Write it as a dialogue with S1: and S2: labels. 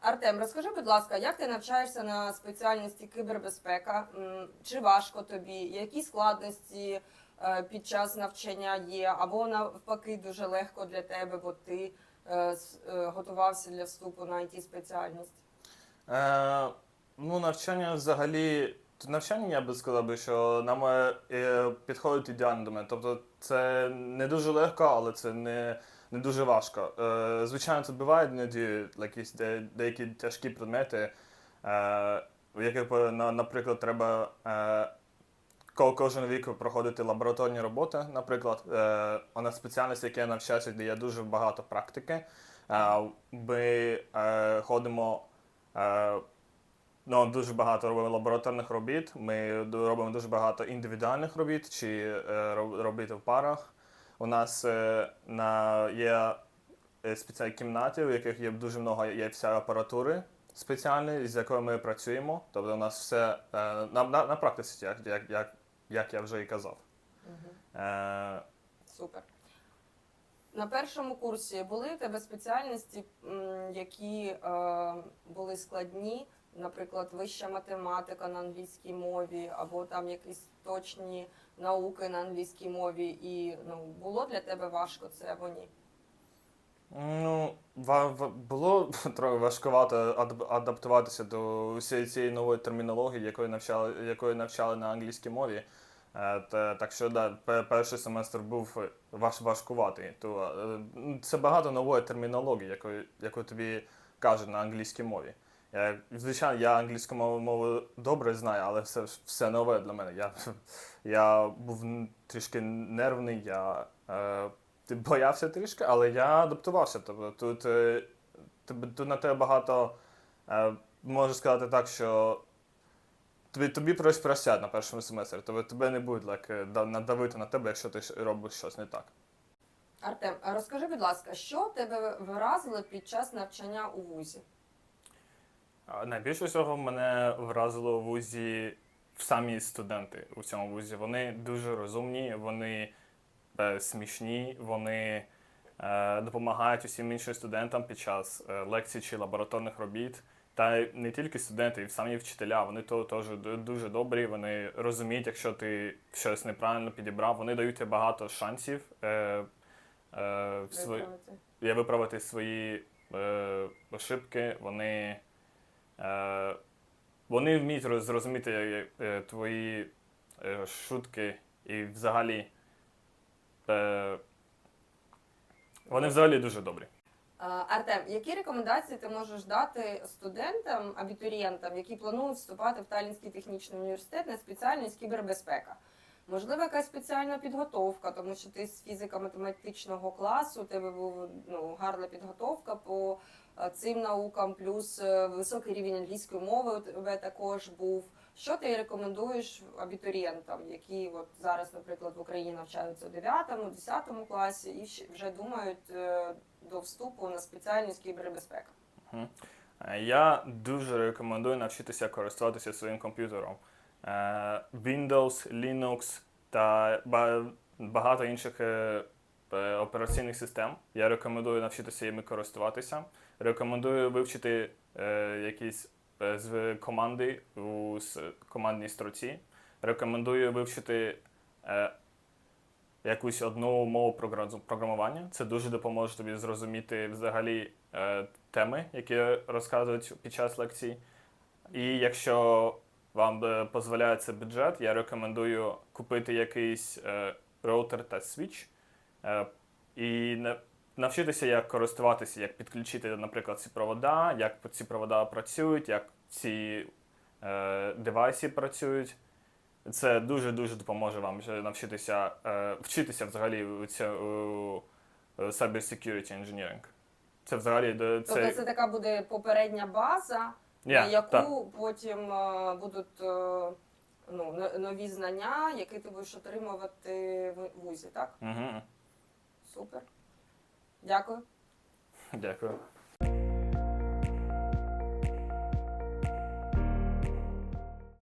S1: Артем, розкажи, будь ласка, як ти навчаєшся на спеціальності кібербезпека? Чи важко тобі? Які складності е, під час навчання є? Або навпаки дуже легко для тебе, бо ти е, е, готувався для вступу на it спеціальність?
S2: Е, ну, навчання взагалі. Навчання я би сказав, би, що нам е, підходить ідеально до мене. Тобто це не дуже легко, але це не, не дуже важко. Е, звичайно, тут бувають іноді якісь де, деякі тяжкі предмети, е, в яких, наприклад, треба кожен рік проходити лабораторні роботи. Наприклад, вона спеціальність, яка я навчаюся, де є дуже багато практики. Ми ходимо. Ну, дуже багато робимо лабораторних робіт. Ми робимо дуже багато індивідуальних робіт чи е, роб- робіт в парах. У нас е, на, є е, спеціальні кімнати, в яких є дуже багато є вся апаратури спеціальної, з якою ми працюємо. Тобто у нас все на, на, на практиці, як, як, як, як я вже і казав. Е,
S1: Супер. На першому курсі були в тебе спеціальності, які е, були складні, наприклад, вища математика на англійській мові, або там якісь точні науки на англійській мові, і ну, було для тебе важко це або ні?
S2: Ну, було трохи важкувато ад- адаптуватися до всієї цієї нової термінології, якої навчали, якої навчали на англійській мові. Е, так що да, перший семестр був важ, важкуватий. То, е, це багато нової термінології, якої, яку тобі кажуть на англійській мові. Я, звичайно, я англійську мову, мову добре знаю, але все, все нове для мене. Я, я був трішки нервний, я е, боявся трішки, але я адаптувався. Тобто тут, е, тут на тебе багато е, можу сказати так, що тобі, тобі щось просять на першому семестрі, тобто тебе не будуть like, е, надавити на тебе, якщо ти робиш щось не так.
S1: Артем, розкажи, будь ласка, що тебе вразило під час навчання у вузі?
S2: Найбільше всього мене вразило в вузі самі студенти у цьому вузі. Вони дуже розумні, вони е, смішні, вони е, допомагають усім іншим студентам під час е, лекцій чи лабораторних робіт. Та не тільки студенти, і самі вчителя. Вони то теж дуже добрі. Вони розуміють, якщо ти щось неправильно підібрав. Вони дають тобі багато шансів е, е, в свої
S1: Виправити?
S2: виправити свої е, ошибки, вони, вони вміють зрозуміти е, е, твої е, шутки і взагалі. Е, вони взагалі дуже добрі.
S1: Артем, які рекомендації ти можеш дати студентам, абітурієнтам, які планують вступати в Талінський технічний університет на спеціальність кібербезпека? Можливо, якась спеціальна підготовка, тому що ти з фізико-математичного класу, у тебе був ну, гарна підготовка по е, цим наукам, плюс е, високий рівень англійської мови у тебе також був. Що ти рекомендуєш абітурієнтам, які от зараз, наприклад, в Україні навчаються у 9-10 класі і вже думають е, до вступу на спеціальність кібербезпека?
S2: Е, Я дуже рекомендую навчитися користуватися своїм комп'ютером. Е, Windows, Linux та багато інших е, е, операційних систем. Я рекомендую навчитися їми користуватися. Рекомендую вивчити е, якісь е, з команди у с- командній строці. Рекомендую вивчити е, якусь одну мову програмування. Це дуже допоможе тобі зрозуміти взагалі е, теми, які розказують під час лекцій. І якщо вам е, дозволяє це бюджет, я рекомендую купити якийсь е, роутер та свіч е, і навчитися, як користуватися, як підключити, наприклад, ці провода, як ці провода працюють, як ці е, девайси працюють. Це дуже дуже допоможе вам навчитися е, вчитися взагалі у цьому Cyber Security Engineering. Це взагалі
S1: Тобто це
S2: це
S1: така буде попередня база,
S2: Yeah,
S1: яку
S2: так.
S1: потім е, будуть е, ну, нові знання, які ти будеш отримувати в вузі, так?
S2: Угу.
S1: Супер. Дякую.
S2: Дякую.